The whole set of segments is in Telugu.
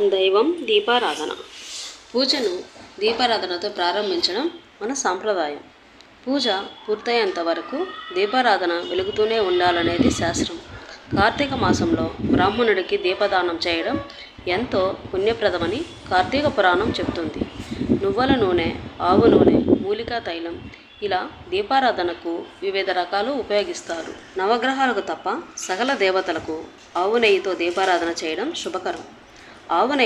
దైవం దీపారాధన. పూజను దీపారాధనతో ప్రారంభించడం మన సాంప్రదాయం. పూజ పూర్తయ్యేంత వరకు దీపారాధన వెలుగుతూనే ఉండాలనేది శాస్త్రం. కార్తీక మాసంలో బ్రాహ్మణుడికి దీపదానం చేయడం ఎంతో పుణ్యప్రదమని కార్తీక పురాణం చెప్తుంది. నువ్వుల నూనె ఆవు నూనె మూలికా తైలం ఇలా దీపారాధనకు వివిధ రకాలు ఉపయోగిస్తారు. నవగ్రహాలకు తప్ప సకల దేవతలకు ఆవు నెయ్యితో దీపారాధన చేయడం శుభకరం. ఆవు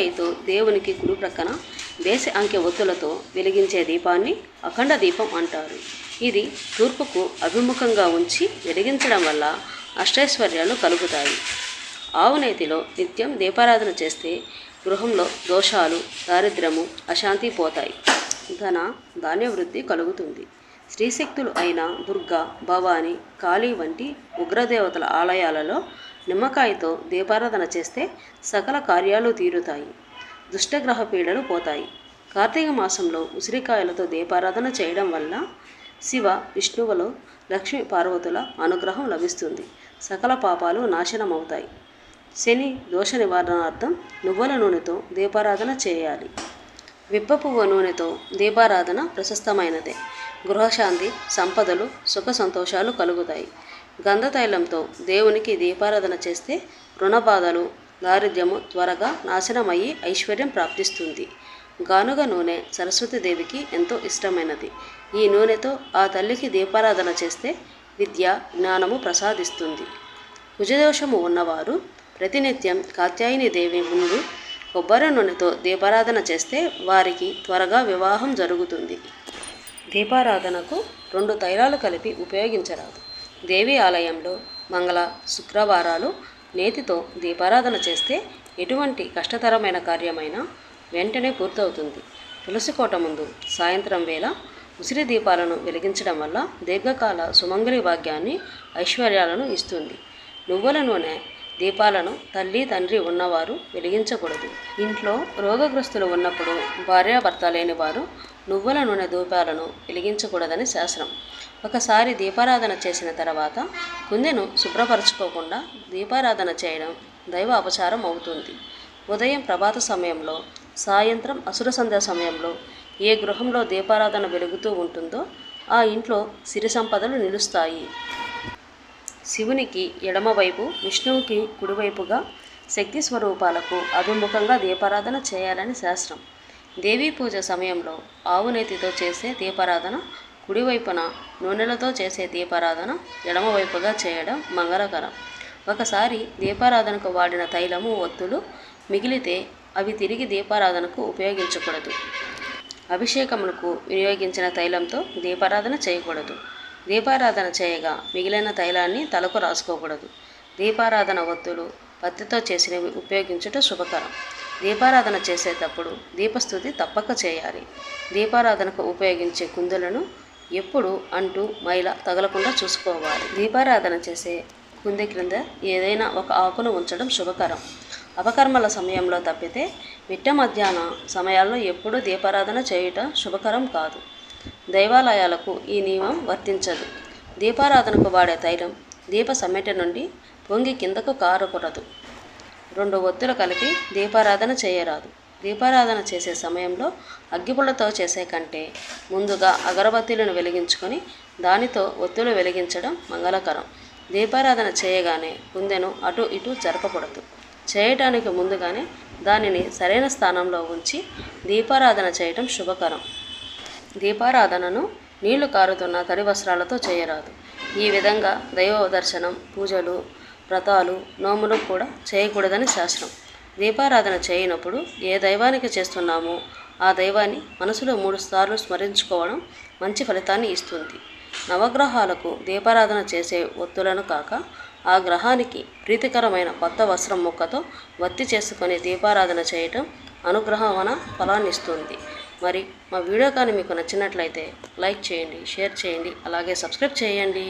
దేవునికి కుడి ప్రక్కన దేశ అంకె ఒత్తులతో వెలిగించే దీపాన్ని అఖండ దీపం అంటారు. ఇది తూర్పుకు అభిముఖంగా ఉంచి వెలిగించడం వల్ల అష్టైశ్వర్యాలు కలుగుతాయి. ఆవునేతిలో నిత్యం దీపారాధన చేస్తే గృహంలో దోషాలు దారిద్ర్యము అశాంతి పోతాయి. ధన ధాన్య వృద్ధి కలుగుతుంది. స్త్రీశక్తులు అయిన దుర్గా భవాని కాళీ వంటి ఉగ్రదేవతల ఆలయాలలో నిమ్మకాయతో దీపారాధన చేస్తే సకల కార్యాలు తీరుతాయి. దుష్టగ్రహ పీడలు పోతాయి. కార్తీక మాసంలో ఉసిరికాయలతో దీపారాధన చేయడం వల్ల శివ విష్ణువులో లక్ష్మీ పార్వతుల అనుగ్రహం లభిస్తుంది. సకల పాపాలు నాశనమవుతాయి. శని దోష నివారణార్థం నువ్వుల నూనెతో దీపారాధన చేయాలి. విప్ప పువ్వు నూనెతో దీపారాధన ప్రశస్తమైనదే. గృహశాంతి సంపదలు సుఖ సంతోషాలు కలుగుతాయి. గంధతైలంతో దేవునికి దీపారాధన చేస్తే రుణబాధలు దారిద్ర్యము త్వరగా నాశనమయ్యి ఐశ్వర్యం ప్రాప్తిస్తుంది. గానుగ నూనె సరస్వతీదేవికి ఎంతో ఇష్టమైనది. ఈ నూనెతో ఆ తల్లికి దీపారాధన చేస్తే విద్య జ్ఞానము ప్రసాదిస్తుంది. కుజదోషము ఉన్నవారు ప్రతినిత్యం కాత్యాయని దేవి ముందు కొబ్బరి నూనెతో దీపారాధన చేస్తే వారికి త్వరగా వివాహం జరుగుతుంది. దీపారాధనకు రెండు తైలాలు కలిపి ఉపయోగించరాదు. దేవి ఆలయంలో మంగళ శుక్రవారాలు నేతితో దీపారాధన చేస్తే ఎటువంటి కష్టతరమైన కార్యమైనా వెంటనే పూర్తవుతుంది. తులసి కోట ముందు సాయంత్రం వేళ ఉసిరి దీపాలను వెలిగించడం వల్ల దీర్ఘకాల సుమంగళి భాగ్యాన్ని ఐశ్వర్యాలను ఇస్తుంది. నువ్వుల నూనె దీపాలను తల్లి తండ్రి ఉన్నవారు వెలిగించకూడదు. ఇంట్లో రోగగ్రస్తులు ఉన్నప్పుడు భార్యాభర్త లేని వారు నువ్వుల నూనె దీపాలను వెలిగించకూడదని శాస్త్రం ఒకసారి దీపారాధన చేసిన తర్వాత కుందెను శుభ్రపరచుకోకుండా దీపారాధన చేయడం దైవ అపచారం అవుతుంది. ఉదయం ప్రభాత సమయంలో సాయంత్రం అసుర సంధ్య సమయంలో ఏ గృహంలో దీపారాధన వెలుగుతూ ఉంటుందో ఆ ఇంట్లో సిరి సంపదలు నిలుస్తాయి. శివునికి ఎడమవైపు విష్ణువుకి కుడివైపుగా శక్తి స్వరూపాలకు అభిముఖంగా దీపారాధన చేయాలని శాస్త్రం దేవీ పూజ సమయంలో ఆవు నేతితో చేసే దీపారాధన కుడివైపున నూనెలతో చేసే దీపారాధన ఎడమవైపుగా చేయడం మంగళకరం. ఒకసారి దీపారాధనకు వాడిన తైలము ఒత్తులు మిగిలితే అవి తిరిగి దీపారాధనకు ఉపయోగించకూడదు. అభిషేకములకు వినియోగించిన తైలంతో దీపారాధన చేయకూడదు. దీపారాధన చేయగా మిగిలిన తైలాన్ని తలకు రాసుకోకూడదు. దీపారాధన ఒత్తులు పత్తితో చేసినవి ఉపయోగించుట శుభకరం. దీపారాధన చేసేటప్పుడు దీపస్థుతి తప్పక చేయాలి. దీపారాధనకు ఉపయోగించే కుందులను ఎప్పుడు అంటూ మైల తగలకుండా చూసుకోవాలి. దీపారాధన చేసే కుంది క్రింద ఏదైనా ఒక ఆకును ఉంచడం శుభకరం. అపకర్మల సమయంలో తప్పితే మిట్ట మధ్యాహ్న సమయాల్లో ఎప్పుడూ దీపారాధన చేయుట శుభకరం కాదు. దైవాలయాలకు ఈ నియమం వర్తించదు. దీపారాధనకు వాడే తైలం దీప సమ్మెట నుండి పొంగి కిందకు కారకూడదు రెండు ఒత్తులు కలిపి దీపారాధన చేయరాదు. దీపారాధన చేసే సమయంలో అగ్గిపుల్లతో చేసే కంటే ముందుగా అగరబత్తీలను వెలిగించుకొని దానితో ఒత్తులు వెలిగించడం మంగళకరం. దీపారాధన చేయగానే కుందెను అటు ఇటు జరపకూడదు. చేయటానికి ముందుగానే దానిని సరైన స్థానంలో ఉంచి దీపారాధన చేయటం శుభకరం. దీపారాధనను నీళ్ళు కారుతున్న తడి వస్త్రాలతో చేయరాదు. ఈ విధంగా దైవ దర్శనం పూజలు వ్రతాలు నోములు కూడా చేయకూడదని శాస్త్రం దీపారాధన చేయనప్పుడు ఏ దైవానికి చేస్తున్నామో ఆ దైవాన్ని మనసులో మూడు సార్లు స్మరించుకోవడం మంచి ఫలితాన్ని ఇస్తుంది. నవగ్రహాలకు దీపారాధన చేసే ఒత్తులను కాక ఆ గ్రహానికి ప్రీతికరమైన కొత్త వస్త్రం ముక్కతో వత్తి చేసుకొని దీపారాధన చేయటం అనుగ్రహవన ఫలాన్ని ఇస్తుంది. మరి మా వీడియో కానీ మీకు నచ్చినట్లయితే లైక్ చేయండి షేర్ చేయండి అలాగే సబ్స్క్రైబ్ చేయండి.